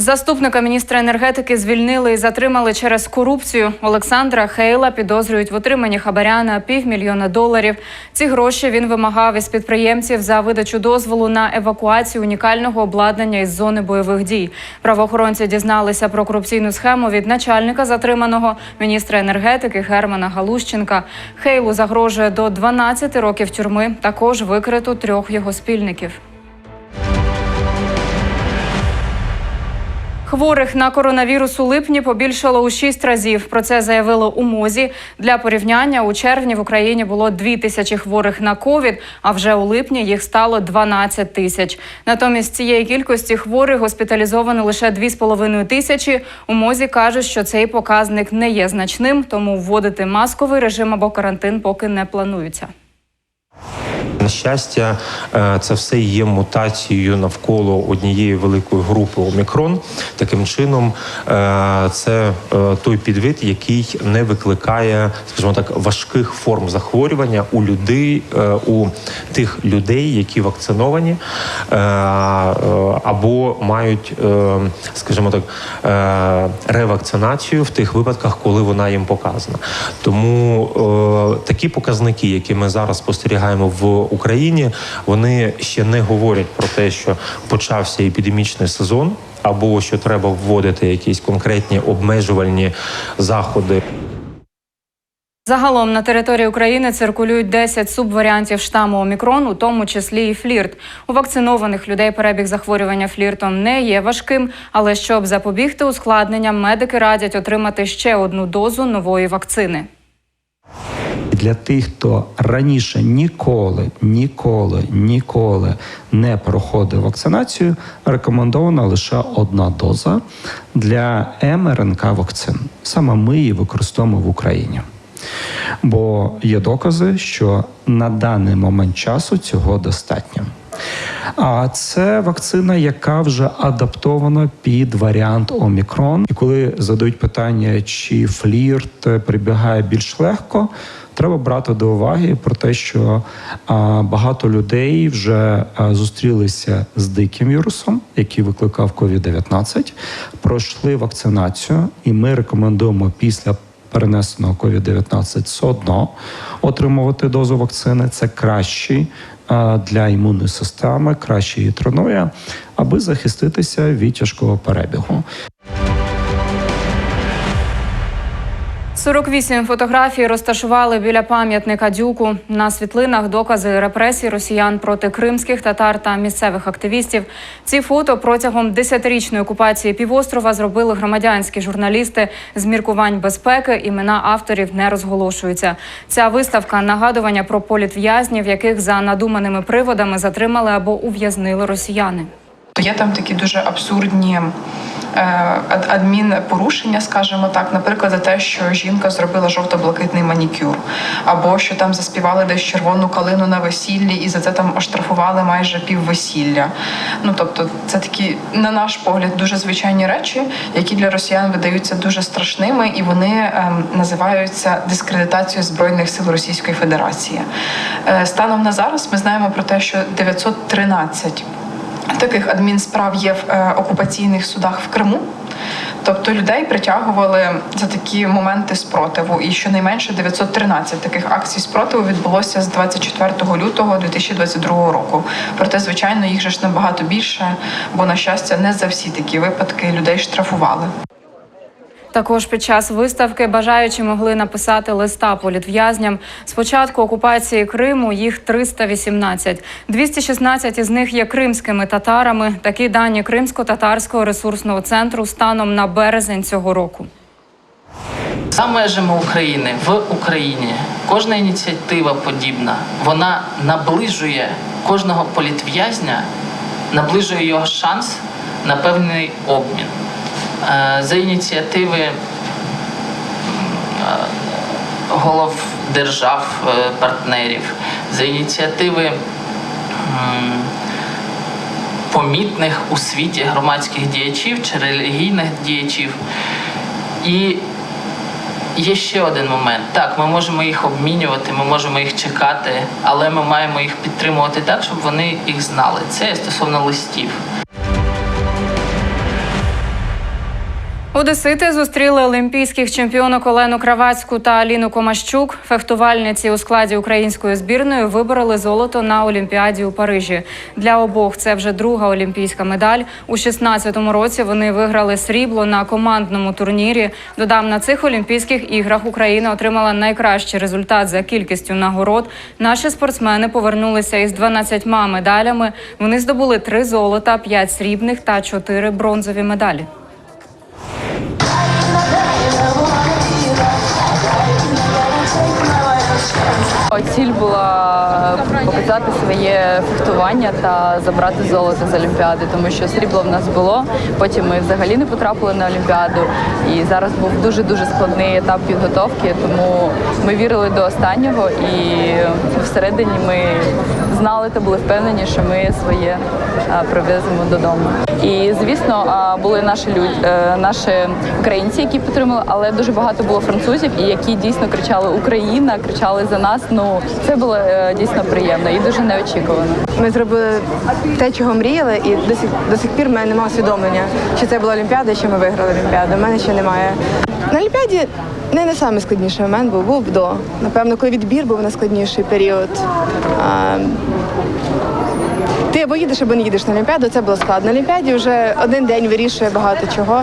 Заступника міністра енергетики звільнили і затримали через корупцію. Олександра Хейла підозрюють в отриманні хабаря на півмільйона доларів. Ці гроші він вимагав із підприємців за видачу дозволу на евакуацію унікального обладнання із зони бойових дій. Правоохоронці дізналися про корупційну схему від начальника затриманого міністра енергетики Германа Галущенка. Хейлу загрожує до 12 років тюрми. Також викрито трьох його спільників. Хворих на коронавірус у липні побільшало у шість разів. Про це заявили у мозі. Для порівняння у червні в Україні було дві тисячі хворих на ковід, а вже у липні їх стало 12 тисяч. Натомість цієї кількості хворих госпіталізовано лише 2,5 тисячі. У мозі кажуть, що цей показник не є значним, тому вводити масковий режим або карантин поки не планується. Щастя, е, це все є мутацією навколо однієї великої групи омікрон. Таким чином, е, це е, той підвид, який не викликає, скажімо так, важких форм захворювання у людей у тих людей, які вакциновані або мають, скажімо так, ревакцинацію в тих випадках, коли вона їм показана. Тому такі показники, які ми зараз спостерігаємо в Україні, вони ще не говорять про те, що почався епідемічний сезон, або що треба вводити якісь конкретні обмежувальні заходи. Загалом на території України циркулюють 10 субваріантів штаму Омікрон, у тому числі і флірт. У вакцинованих людей перебіг захворювання фліртом не є важким, але щоб запобігти ускладненням, медики радять отримати ще одну дозу нової вакцини. Для тих, хто раніше ніколи, ніколи, ніколи не проходив вакцинацію, рекомендована лише одна доза для МРНК вакцин. Саме ми її використовуємо в Україні. Бо є докази, що на даний момент часу цього достатньо. А це вакцина, яка вже адаптована під варіант Омікрон. І коли задають питання, чи флірт прибігає більш легко, треба брати до уваги про те, що багато людей вже зустрілися з диким вірусом, який викликав COVID-19, пройшли вакцинацію, і ми рекомендуємо після. Перенесеного COVID-19 все одно отримувати дозу вакцини це кращий для імунної системи, краще її тренує, аби захиститися від тяжкого перебігу. 48 фотографій розташували біля пам'ятника дюку. На світлинах докази репресій росіян проти кримських татар та місцевих активістів. Ці фото протягом десятирічної окупації півострова зробили громадянські журналісти з міркувань безпеки. Імена авторів не розголошуються. Ця виставка нагадування про політв'язнів, яких за надуманими приводами затримали або ув'язнили росіяни. То є там такі дуже абсурдні е, адмінпорушення, скажімо так, наприклад, за те, що жінка зробила жовто-блакитний манікюр, або що там заспівали десь червону калину на весіллі, і за це там оштрафували майже пів весілля. Ну тобто, це такі, на наш погляд, дуже звичайні речі, які для росіян видаються дуже страшними, і вони е, називаються дискредитацією збройних сил Російської Федерації. Е, станом на зараз ми знаємо про те, що 913 Таких адмінсправ є в е, окупаційних судах в Криму. Тобто людей притягували за такі моменти спротиву, і щонайменше 913 таких акцій спротиву відбулося з 24 лютого 2022 року. Проте, звичайно, їх же ж набагато більше, бо на щастя, не за всі такі випадки людей штрафували. Також під час виставки бажаючі могли написати листа політв'язням. З початку окупації Криму їх 318. 216 із них є кримськими татарами. Такі дані Кримсько-татарського ресурсного центру станом на березень цього року. За межами України в Україні кожна ініціатива подібна, вона наближує кожного політв'язня, наближує його шанс на певний обмін. За ініціативи голов держав, партнерів, за ініціативи помітних у світі громадських діячів чи релігійних діячів. І є ще один момент. Так, ми можемо їх обмінювати, ми можемо їх чекати, але ми маємо їх підтримувати так, щоб вони їх знали. Це стосовно листів. Одесити зустріли олімпійських чемпіонок Олену Кравацьку та Аліну Комащук. Фехтувальниці у складі української збірної вибороли золото на Олімпіаді у Парижі. Для обох це вже друга олімпійська медаль. У 16-му році вони виграли срібло на командному турнірі. Додам на цих Олімпійських іграх Україна отримала найкращий результат за кількістю нагород. Наші спортсмени повернулися із 12 медалями. Вони здобули три золота, п'ять срібних та чотири бронзові медалі. Ціль була показати своє фехтування та забрати золото з Олімпіади, тому що срібло в нас було. Потім ми взагалі не потрапили на Олімпіаду. І зараз був дуже дуже складний етап підготовки. Тому ми вірили до останнього, і всередині ми знали та були впевнені, що ми своє привеземо додому. І звісно, були наші люди, наші українці, які підтримали, але дуже багато було французів, і які дійсно кричали Україна, кричали за нас. Ну це було е, дійсно приємно і дуже неочікувано. Ми зробили те, чого мріяли, і до сих до сих пір в мене немає усвідомлення, що це була Олімпіада, що ми виграли Олімпіаду. У мене ще немає. На Олімпіаді не, самий момент був, був до. Напевно, коли відбір був найскладніший період. А, ти або їдеш, або не їдеш на Олімпіаду, це було складно. На Олімпіаді вже один день вирішує багато чого.